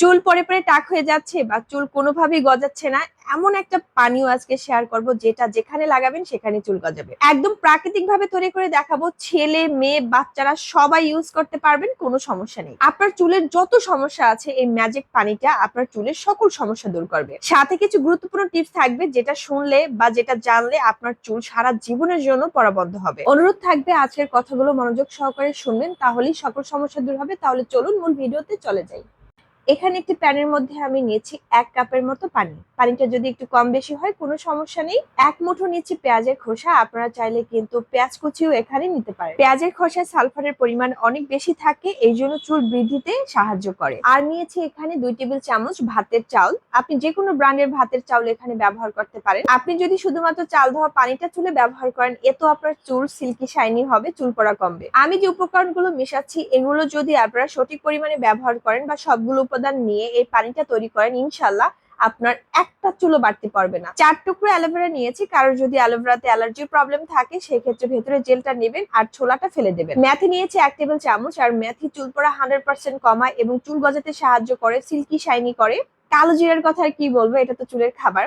চুল পরে পরে টাক হয়ে যাচ্ছে বা চুল কোনোভাবেই গজাচ্ছে না, এমন একটা পানীয় আজকে শেয়ার করব যেটা যেখানে লাগাবেন সেখানে চুল গজাবে। একদম প্রাকৃতিক ভাবে তৈরি করে দেখাবো, ছেলে, মেয়ে, বাচ্চারা সবাই ইউজ করতে পারবেন, কোনো সমস্যা নেই। আপনার চুলের যত সমস্যা আছে এই ম্যাজিক পানিটা আপনার চুলের সকল সমস্যা দূর করবে। সাথে কিছু গুরুত্বপূর্ণ টিপস থাকবে যেটা শুনলে বা যেটা জানলে আপনার চুল সারা জীবনের জন্য পরাবদ্ধ হবে। অনুরোধ থাকবে আজকের কথাগুলো মনোযোগ সহকারে শুনবেন, তাহলেই সকল সমস্যা দূর হবে। তাহলে চলুন মূল ভিডিওতে চলে যাই। এখানে একটি প্যানের মধ্যে আমি নিয়েছি এক কাপের মতো পানি। পানিটা যদি একটু কম বেশি হয়, কোনো সমস্যা নেই। এক মুঠো নিচ্ছি পেঁয়াজের খোসা। আপনারা চাইলে কিন্তু পেঁয়াজ কুচিও এখানে নিতে পারেন। পেঁয়াজের খোসায় সালফারের পরিমাণ অনেক বেশি থাকে, এই জন্য চুল বৃদ্ধিতে সাহায্য করে। আর নিয়েছি এখানে দুই টেবিল চামচ ভাতের চাউল। আপনি যে কোনো ব্র্যান্ডের ভাতের চাউল এখানে ব্যবহার করতে পারেন। আপনি যদি শুধুমাত্র চাল ধোয়া পানিটা চুলে ব্যবহার করেন এতো আপনার চুল সিল্কি শাইনি হবে, চুল পড়া কমবে। আমি যে উপকরণগুলো মেশাচ্ছি, এগুলো যদি আপনারা সঠিক পরিমাণে ব্যবহার করেন বা সবগুলো উপাদান নিয়ে এই পানিটা তৈরি করেন ইনশাল্লাহ আপনার একটা চুলো বাড়তে পারবে না। চার টুকরো অ্যালোভেরা নিয়েছি, কারোর যদি অ্যালোভেরাতে অ্যালার্জির প্রবলেম থাকে, সেক্ষেত্রে ভেতরে জেলটা নেবেন আর ছোলাটা ফেলে দেবেন। ম্যাথি নিয়েছে এক টেবিল চামচ, আর ম্যাথি চুল পড়া হান্ড্রেড পার্সেন্ট কমায় এবং চুল গজাতে সাহায্য করে, সিল্কি শাইনি করে। কালো জিরার কথা আর কি বলব, এটা তো চুলের খাবার।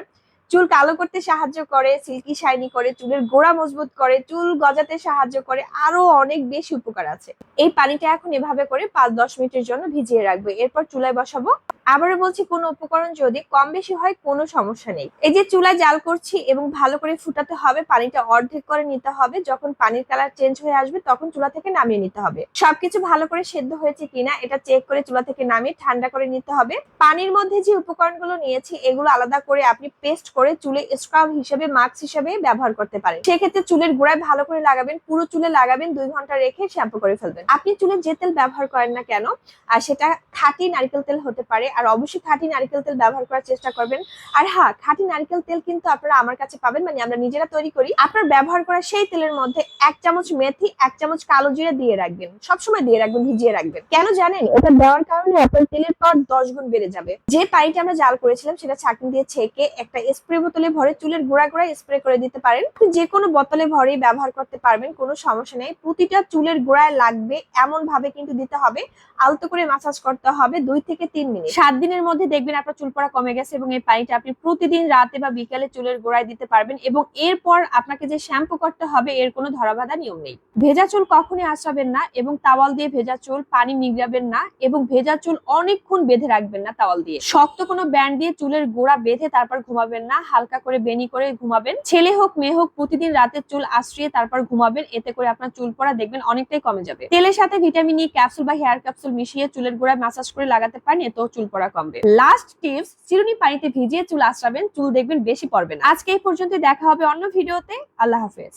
চুল কালো করতে সাহায্য করে সিল্কি শাইনি করে, চুলের গোড়া মজবুত করে, চুল গজাতে সাহায্য করে, আরও অনেক বেশি উপকার আছে। এই পানিটা এখন এভাবে করে পাঁচ দশ মিনিটের জন্য ভিজিয়ে রাখবে। এরপর চুলায় বসাবো। আবারও বলছি, কোনো উপকরণ যদি কম বেশি হয়, কোনো সমস্যা নেই। এই যে চুলায় জাল করছি এবং ভালো করে ফুটাতে হবে, পানিটা অর্ধেক করে নিতে হবে, যখন পানির কালার চেঞ্জ হয়ে আসবে, তখন চুলা থেকে নামিয়ে নিতে হবে। সবকিছু ভালো করে সেদ্ধ হয়েছে কিনা, এটা চেক করে চুলা থেকে নামিয়ে ঠান্ডা করে নিতে হবে। পানির মধ্যে যে উপকরণগুলো নিয়েছি, এগুলো আলাদা করে আপনি পেস্ট করে চুলে স্ক্রাব হিসেবে, মাস্ক হিসেবে ব্যবহার করতে পারেন। সেক্ষেত্রে চুলের গোড়ায় ভালো করে লাগাবেন, পুরো চুলে লাগাবেন, দুই ঘণ্টা রেখে শ্যাম্পু করে ফেলবেন। আপনি চুলে যে তেল ব্যবহার করেন না কেন, আর সেটা খাঁটি নারকেল তেল হতে পারে আর অবশ্যই খাঁটি নারকেল তেল ব্যবহার করার চেষ্টা করবেন। আর হ্যাঁ খাঁটি নারকেল তেল কিন্তু আপনারা আমার কাছে পাবেন মানে আমরা নিজেরা তৈরি করি। আপনার ব্যবহার করা সেই তেলের মধ্যে এক চামচ মেথি, এক চামচ কালো জিরা দিয়ে রাখবেন। সবসময় দিয়ে রাখবেন, ভিজিয়ে রাখবেন। কেন জানেন? এটা দেওয়ার কারণে আপনার তেলের পর দশ গুণ বেড়ে যাবে। যে পানিটা আমরা জাল করেছিলাম, সেটা ছাঁকনি দিয়ে ছেঁকে একটা স্প্রে বোতলে ভরে চুলের গোড়া গোড়ায় স্প্রে করে দিতে পারেন। যে কোনো বোতলে ভরেই ব্যবহার করতে পারবেন, কোনো সমস্যা নেই। প্রতিটা চুলের গোড়ায় লাগবে এমন ভাবে কিন্তু দিতে হবে। আলতো করে মাসাজ করতে হবে দুই থেকে তিন মিনিট। সাত দিনের মধ্যে দেখবেন আপনার চুল পড়া কমে গেছে এবং এই পানিটা আপনি প্রতিদিন রাতে বা বিকালে চুলের গোড়ায় দিতে পারবেন এবং এরপর আপনাকে যে শ্যাম্পু করতে হবে, এর কোনো ধরাবাধা নিয়ম নেই। ভেজা চুল কখনই আসাবেন না এবং তাওয়াল দিয়ে ভেজা চুল, পানি নিগড়াবেন না এবং ভেজা চুল অনেকক্ষণ বেঁধে রাখবেন না তাওয়াল দিয়ে। শক্ত কোনো ব্যান্ড দিয়ে চুলের গোড়া বেঁধে তারপর ঘুমাবেন না, হালকা করে বেনি করে ঘুমাবেন। ছেলে হোক, মেয়ে হোক, প্রতিদিন রাতে চুল আশ্রিয়ে তারপর ঘুমাবেন, এতে করে আপনার চুল পড়া দেখবেন অনেকটাই কমে যাবে। তেলের সাথে ভিটামিন ই ক্যাপসুল বা হেয়ার ক্যাপসুল মিশিয়ে চুলের গোড়ায় মাসাজ করে লাগাতে পারেন এতেও চুল পড়া কমবে লাস্ট টিপস চিরুনি পানিতে ভিজিয়ে চুল আশ্রাবেন চুল দেখবেন বেশি পড়বে না। আজকে এই পর্যন্ত দেখা হবে অন্য ভিডিওতে। আল্লাহ হাফেজ।